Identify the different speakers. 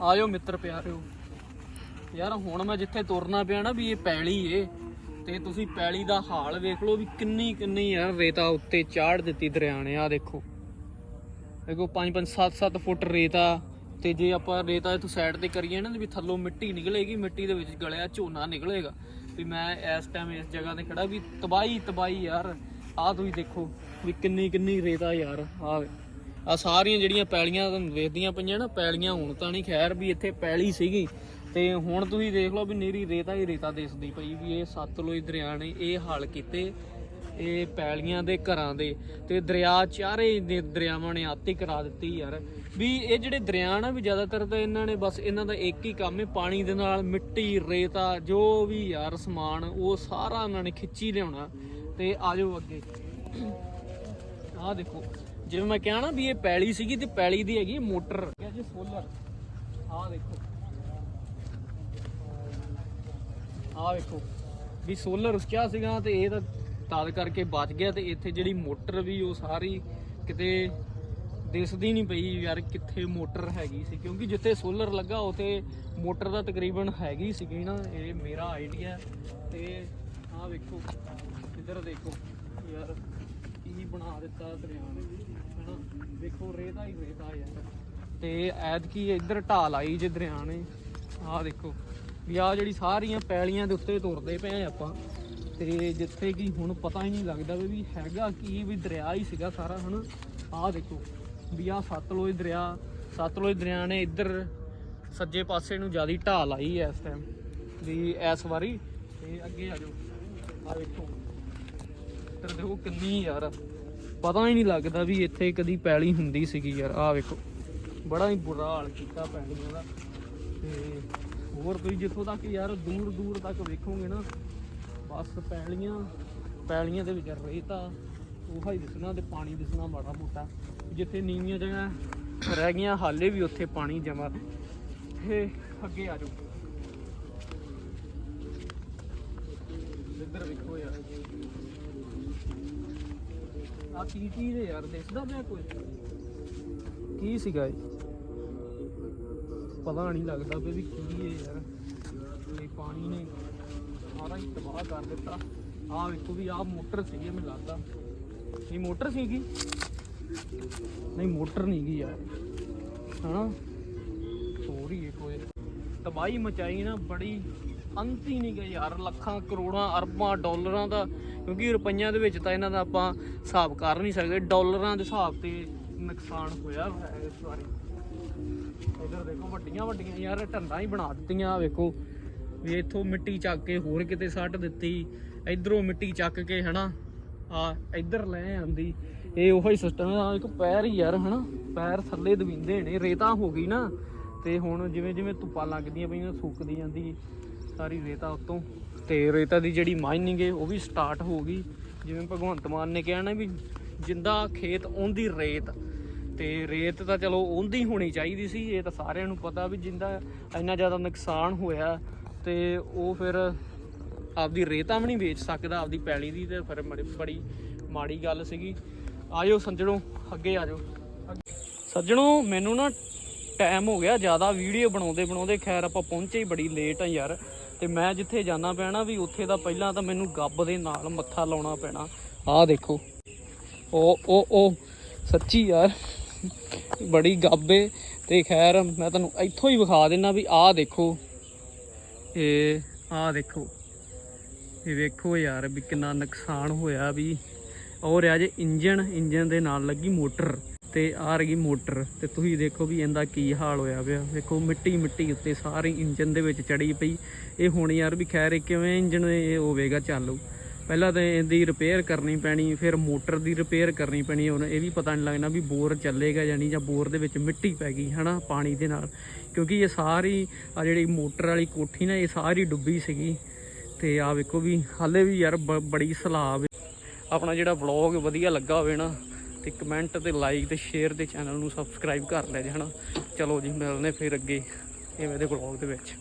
Speaker 1: ਆਇਓ ਮਿੱਤਰ ਪਿਆਰਿਓ। ਯਾਰ ਹੁਣ ਮੈਂ ਜਿੱਥੇ ਤੁਰਨਾ ਪਿਆ ਨਾ ਵੀ ਇਹ ਪੈਲੀ ਏ, ਤੇ ਤੁਸੀਂ ਪੈਲੀ ਦਾ ਹਾਲ ਵੇਖ ਲਓ ਵੀ ਕਿੰਨੀ ਕਿੰਨੀ ਯਾਰ ਰੇਤਾ ਉੱਤੇ ਚਾੜ ਦਿੱਤੀ ਦਰਿਆ ਨੇ ਆ ਦੇਖੋ। ਦੇਖੋ 5 5 7 7 ਫੁੱਟ ਰੇਤਾ, ਤੇ ਜੇ ਆਪਾਂ ਰੇਤਾ ਇਥੋਂ ਸਾਈਡ ਤੇ ਕਰੀਏ ਨਾ, ਵੀ ਥੱਲੋਂ ਮਿੱਟੀ ਨਿਕਲੇਗੀ, ਮਿੱਟੀ ਦੇ ਵਿੱਚ ਗਲਿਆ ਝੋਨਾ ਨਿਕਲੇਗਾ। ਵੀ ਮੈਂ ਇਸ ਟਾਈਮ ਇਸ ਜਗ੍ਹਾ ਤੇ ਖੜਾ ਵੀ ਤਬਾਈ ਤਬਾਈ ਯਾਰ, ਆਹ ਤੁਸੀਂ ਦੇਖੋ ਵੀ ਕਿੰਨੀ ਕਿੰਨੀ ਰੇਤਾ ਯਾਰ ਆ ਆ ਸਾਰੀਆਂ ਜਿਹੜੀਆਂ ਪੈਲੀਆਂ ਤੁਹਾਨੂੰ ਵੇਖਦੀਆਂ ਪਈਆਂ ਨਾ, ਪੈਲੀਆਂ ਹੁਣ ਤਾਂ ਨਹੀਂ, ਖੈਰ ਵੀ ਇੱਥੇ ਪੈਲੀ ਸੀਗੀ। ਤੇ ਹੁਣ ਤੁਸੀਂ ਦੇਖ ਲਓ ਵੀ ਨੀਰੀ ਰੇਤਾ ਹੀ ਰੇਤਾ ਦਿਸਦੀ ਪਈ ਵੀ ਇਹ ਸਤਲੁਜ ਦਰਿਆ ਨੇ ਇਹ ਹਾਲ ਕੀਤੇ ਇਹ ਪੈਲੀਆਂ ਦੇ ਘਰਾਂ ਦੇ। ਤੇ ਦਰਿਆ ਚਾਰੇ ਦੇ ਦਰਿਆਵਾਂ ਨੇ ਆਤੀ ਕਰਾ ਦਿੱਤੀ ਯਾਰ। ਵੀ ਇਹ ਜਿਹੜੇ ਦਰਿਆ ਨਾ ਵੀ ਜ਼ਿਆਦਾਤਰ ਤਾਂ ਇਹਨਾਂ ਨੇ ਬਸ ਇਹਨਾਂ ਦਾ ਇੱਕ ਹੀ ਕੰਮ ਹੈ, ਪਾਣੀ ਦੇ ਨਾਲ ਮਿੱਟੀ, ਰੇਤਾ, ਜੋ ਵੀ ਯਾਰ ਸਮਾਨ, ਉਹ ਸਾਰਾ ਇਹਨਾਂ ਨੇ ਖਿੱਚੀ ਲਿਆਉਣਾ। ਤੇ ਆਜੋ ਅੱਗੇ। ਆਹ ਦੇਖੋ। ਜਿਵੇਂ ਮੈਂ ਕਿਹਾ ਨਾ ਵੀ ਇਹ ਪੈਲੀ ਸੀਗੀ ਤੇ ਪੈਲੀ ਦੀ ਹੈਗੀ ਮੋਟਰ। ਹੈ ਜੀ ਸੋਲਰ। ਆਹ ਦੇਖੋ। ਆਹ ਵੇਖੋ। ਵੀ ਸੋਲਰ ਕਿਆ ਸੀਗਾ ਤੇ ਇਹ ਤਾਂ ਤਦ ਕਰਕੇ ਬਚ ਗਿਆ ਤੇ ਇੱਥੇ ਜਿਹੜੀ ਮੋਟਰ ਵੀ ਉਹ ਸਾਰੀ ਕਿਤੇ ਦਿਸਦੀ ਨਹੀਂ ਪਈ ਯਾਰ ਕਿੱਥੇ ਮੋਟਰ ਹੈਗੀ ਸੀ। ਕਿਉਂਕਿ ਜਿੱਥੇ ਸੋਲਰ ਲੱਗਾ ਉਥੇ ਮੋਟਰ ਦਾ ਤਕਰੀਬਨ ਹੈਗੀ ਸੀਗੀ ਨਾ, ਇਹ ਮੇਰਾ ਆਈਡੀਆ ਤੇ ਆਹ ਵੇਖੋ, ਇੱਧਰ ਦੇਖੋ ਯਾਰ। ਕੀ ਬਣਾ ਦਿੱਤਾ ਦਰਿਆ ਨੇ, ਹਨਾ? ਵੇਖੋ, ਰੇਤਾ ਹੀ ਰੇਤਾ ਯਾਰ। ਤੇ ਐਦ ਇੱਧਰ ਢਾਲ ਆਈ ਜੇ ਦਰਿਆ ਨੇ, ਆਹ ਦੇਖੋ। ਵੀ ਆ ਜਿਹੜੀ ਸਾਰੀਆਂ ਪੈਲੀਆਂ ਦੇ ਉੱਤੇ ਤੁਰਦੇ ਪਏ ਆਪਾਂ, ਤੇ ਜਿੱਥੇ ਕਿ ਹੁਣ ਪਤਾ ਹੀ ਨਹੀਂ ਲੱਗਦਾ ਵੀ ਹੈਗਾ ਕੀ, ਵੀ ਦਰਿਆ ਹੀ ਸੀਗਾ ਸਾਰਾ, ਹਨਾ? ਆਹ ਦੇਖੋ, ਵੀ ਆ ਸਤਲੁਜ ਦਰਿਆ ਸਤਲੁਜ ਦਰਿਆ ਨੇ ਇੱਧਰ ਸੱਜੇ ਪਾਸੇ ਨੂੰ ਜ਼ਿਆਦਾ ਢਾਲ ਆਈ ਐ ਇਸ ਟਾਈਮ ਵੀ ਇਸ ਵਾਰੀ, ਤੇ ਅੱਗੇ ਆ ਜਾਓ। ਆ ਵੇਖੋ ਇੱਧਰ ਦੇਖੋ ਕਿੰਨੀ ਯਾਰ। ਪਤਾ ਹੀ ਨਹੀਂ ਲੱਗਦਾ ਵੀ ਇੱਥੇ ਕਦੀ ਪੈਲੀ ਹੁੰਦੀ ਸੀਗੀ ਯਾਰ। ਆਹ ਵੇਖੋ, ਬੜਾ ਹੀ ਬੁਰਾ ਹਾਲ ਕੀਤਾ ਪੈਲੀਆਂ ਦਾ। ਤੇ ਹੋਰ ਤੁਸੀਂ ਜਿੱਥੋਂ ਤੱਕ ਯਾਰ ਦੂਰ ਦੂਰ ਤੱਕ ਵੇਖੋਗੇ ਨਾ, ਬਸ ਪੈਲੀਆਂ ਪੈਲੀਆਂ ਦੇ ਵਿੱਚ ਰੇਤਾ, ਉਹ ਹੀ ਦਿਸਣਾ ਤੇ ਪਾਣੀ ਦਿਸਣਾ ਮਾੜਾ ਮੋਟਾ। ਜਿੱਥੇ ਨੀਵੀਆਂ ਜਗ੍ਹਾ ਰਹਿ ਗਈਆਂ, ਹਾਲੇ ਵੀ ਉੱਥੇ ਪਾਣੀ ਜਮਾ। ਤੇ ਅੱਗੇ ਆ ਜਾਓ। ਇੱਧਰ ਵੇਖੋ ਯਾਰ। ਆ ਕੀ ਚੀਜ਼ ਹੈ ਯਾਰ ਦਿਸਦਾ ਪਿਆ ਕੋਈ? ਕੀ ਸੀਗਾ ਇਹ? ਪਤਾ ਨਹੀਂ ਲੱਗਦਾ ਵੀ ਵੀ ਕੀ ਹੈ ਯਾਰ। ਇਹ ਪਾਣੀ ਨੇ ਸਾਰਾ ਹੀ ਤਬਾਹ ਕਰ ਦਿੱਤਾ। ਆਹ ਵੇਖੋ ਵੀ ਆਹ ਮੋਟਰ ਸੀਗੀ, ਮੈਨੂੰ ਲੱਗਦਾ। ਇਹ ਮੋਟਰ ਸੀਗੀ? ਨਹੀਂ, ਮੋਟਰ ਨਹੀਂ ਗਈ ਯਾਰ। ਹਨਾ? ਹੋਰ ਹੀ ਇਹ ਕੋਈ। ਤਬਾਹੀ ਮਚਾਈ ਨਾ, ਬੜੀ। ਅੰਤ ਹੀ ਨਹੀਂ ਗਈ ਯਾਰ, ਲੱਖਾਂ ਕਰੋੜਾਂ ਅਰਬਾਂ ਡਾਲਰਾਂ ਦਾ ਕਿਉਂਕਿ ਰੁਪਈਆਂ ਦੇ ਵਿੱਚ ਤਾਂ ਇਹਨਾਂ ਦਾ ਆਪਾਂ ਹਿਸਾਬ ਕਰ ਨਹੀਂ ਸਕਦੇ, ਡਾਲਰਾਂ ਦੇ ਹਿਸਾਬ ਤੇ ਨੁਕਸਾਨ ਹੋਇਆ ਹੈ ਇਸ ਵਾਰੀ। ਇਧਰ ਦੇਖੋ, ਵੱਡੀਆਂ ਵੱਡੀਆਂ, ਯਾਰ ਢੰਡਾਂ ਹੀ ਬਣਾ ਦਿੱਤੀਆਂ, ਵੇਖੋ। ਵੀ ਇੱਥੋਂ ਮਿੱਟੀ ਚੱਕ ਕੇ ਹੋਰ ਕਿਤੇ ਸੱਟ ਦਿੱਤੀ, ਇਧਰੋਂ ਮਿੱਟੀ ਚੱਕ ਕੇ, ਹਨਾ? ਆ ਇੱਧਰ ਲੈ ਆਂਦੀ। ਇਹ ਉਹੀ ਸਿਸਟਮ ਆ, ਇੱਕ ਪੈਰ ਹੀ ਯਾਰ, ਹਨਾ? ਪੈਰ ਥੱਲੇ ਦਵਿੰਦੇ ਨੇ, ਰੇਤਾ ਹੋ ਗਈ ਨਾ। ਤੇ ਹੁਣ ਜਿਵੇਂ ਜਿਵੇਂ ਧੁੱਪਾਂ ਲੱਗਦੀਆਂ ਪਈਆਂ, ਸੁੱਕਦੀ ਜਾਂਦੀ। ਸਾਰੀ ਰੇਤਾ ਉੱਤੋਂ। ਤੇ ਰੇਤਾ ਦੀ ਜਿਹੜੀ ਮਾਈਨਿੰਗ ਹੈ ਉਹ ਵੀ ਸਟਾਰਟ ਹੋ ਗਈ। ਜਿਵੇਂ ਭਗਵੰਤ ਮਾਨ ਨੇ ਕਿਹਾ ਨਾ ਵੀ ਜਿੰਦਾ ਖੇਤ, ਉਹਦੀ ਰੇਤ। ਤੇ ਰੇਤ ਤਾਂ ਚਲੋ ਉਹਦੀ ਹੋਣੀ ਚਾਹੀਦੀ ਸੀ, ਇਹ ਤਾਂ ਸਾਰਿਆਂ ਨੂੰ ਪਤਾ ਵੀ ਜਿੰਦਾ ਇੰਨਾ ਜ਼ਿਆਦਾ ਨੁਕਸਾਨ ਹੋਇਆ। ਤੇ ਉਹ ਫਿਰ ਆਪਦੀ ਰੇਤਾ ਵੀ ਨਹੀਂ ਵੇਚ ਸਕਦਾ, ਆਪਦੀ ਪੈਲੀ ਦੀ ਤੇ ਫਿਰ ਬੜੀ ਬੜੀ ਮਾੜੀ ਗੱਲ ਸੀਗੀ। ਆਜੋ ਸੰਜਣੋ, ਅੱਗੇ ਆਜੋ। ਸੱਜਣੋ, ਮੈਨੂੰ ਨਾ ਟਾਈਮ ਹੋ ਗਿਆ, ਜ਼ਿਆਦਾ ਵੀਡੀਓ ਬਣਾਉਂਦੇ ਬਣਾਉਂਦੇ ਖੈਰ ਆਪਾਂ ਪਹੁੰਚੇ ਹੀ ਬੜੀ ਲੇਟ ਆ ਯਾਰ। ਤੇ ਮੈਂ ਜਿੱਥੇ ਜਾਣਾ ਪੈਣਾ ਵੀ ਉੱਥੇ ਦਾ ਪਹਿਲਾਂ ਤਾਂ ਮੈਨੂੰ ਗੱਬ ਦੇ ਨਾਲ ਮੱਥਾ ਲਾਉਣਾ ਪੈਣਾ। ਆਹ ਦੇਖੋ। ਓ ਓ ਓ, ਸੱਚੀ ਯਾਰ। ਬੜੀ ਗੱਬੇ ਤੇ ਖੈਰ ਮੈਂ ਤੁਹਾਨੂੰ ਇੱਥੋਂ ਹੀ ਵਿਖਾ ਦਿੰਨਾ ਵੀ ਆਹ ਦੇਖੋ। ਇਹ ਆਹ ਦੇਖੋ। ਇਹ ਵੇਖੋ ਯਾਰ ਵੀ ਕਿੰਨਾ ਨੁਕਸਾਨ ਹੋਇਆ ਵੀ। ਔਰ ਆ ਜੇ ਇੰਜਨ ਇੰਜਨ ਦੇ ਨਾਲ ਲੱਗੀ ਮੋਟਰ। ਤੇ ਆ ਰਹੀ ਮੋਟਰ ਤੇ ਤੁਸੀਂ ਦੇਖੋ ਵੀ ਇਹਦਾ ਕੀ ਹਾਲ ਹੋਇਆ ਪਿਆ। ਵੇਖੋ ਮਿੱਟੀ ਮਿੱਟੀ ਉੱਤੇ ਸਾਰੀ ਇੰਜਨ ਦੇ ਵਿੱਚ ਚੜੀ ਪਈ। ਇਹ ਹੁਣ ਯਾਰ ਵੀ ਖੈਰ ਇਹ ਕਿਵੇਂ ਇੰਜਨ ਇਹ ਹੋਵੇਗਾ ਚਾਲੂ। ਪਹਿਲਾਂ ਤਾਂ ਇਹਦੀ ਰਿਪੇਅਰ ਕਰਨੀ ਪੈਣੀ, ਫਿਰ ਮੋਟਰ ਦੀ ਰਿਪੇਅਰ ਕਰਨੀ ਪੈਣੀ। ਹੁਣ ਇਹ ਵੀ ਪਤਾ ਨਹੀਂ ਲੱਗਣਾ ਵੀ ਬੋਰ ਚੱਲੇਗਾ ਜਾਂ ਜਾਂ ਬੋਰ ਦੇ ਵਿੱਚ ਮਿੱਟੀ ਪੈ ਗਈ, ਹਨਾ, ਪਾਣੀ ਦੇ ਨਾਲ। ਕਿਉਂਕਿ ਇਹ ਸਾਰੀ ਆ ਜਿਹੜੀ ਮੋਟਰ ਵਾਲੀ ਕੋਠੀ ਨਾ, ਇਹ ਸਾਰੀ ਡੁੱਬੀ ਸੀਗੀ। ਤੇ ਆ ਵੇਖੋ ਵੀ ਹਾਲੇ ਵੀ ਯਾਰ ਬ- ਬੜੀ ਸਲਾਬ ਆਪਣਾ ਜਿਹੜਾ ਵਲੌਗ ਵਧੀਆ ਲੱਗਾ ਹੋਵੇ ਨਾ ਤੇ ਕਮੈਂਟ ਤੇ ਲਾਈਕ ਤੇ ਸ਼ੇਅਰ ਤੇ ਚੈਨਲ ਨੂੰ ਸਬਸਕ੍ਰਾਈਬ ਕਰ ਲੈ ਜੇ, ਹਨਾ? ਚਲੋ ਜੀ ਮਿਲਨੇ ਫਿਰ ਅੱਗੇ, ਇਵੇਂ ਦੇ ਵਲੌਗ ਦੇ ਵਿੱਚ।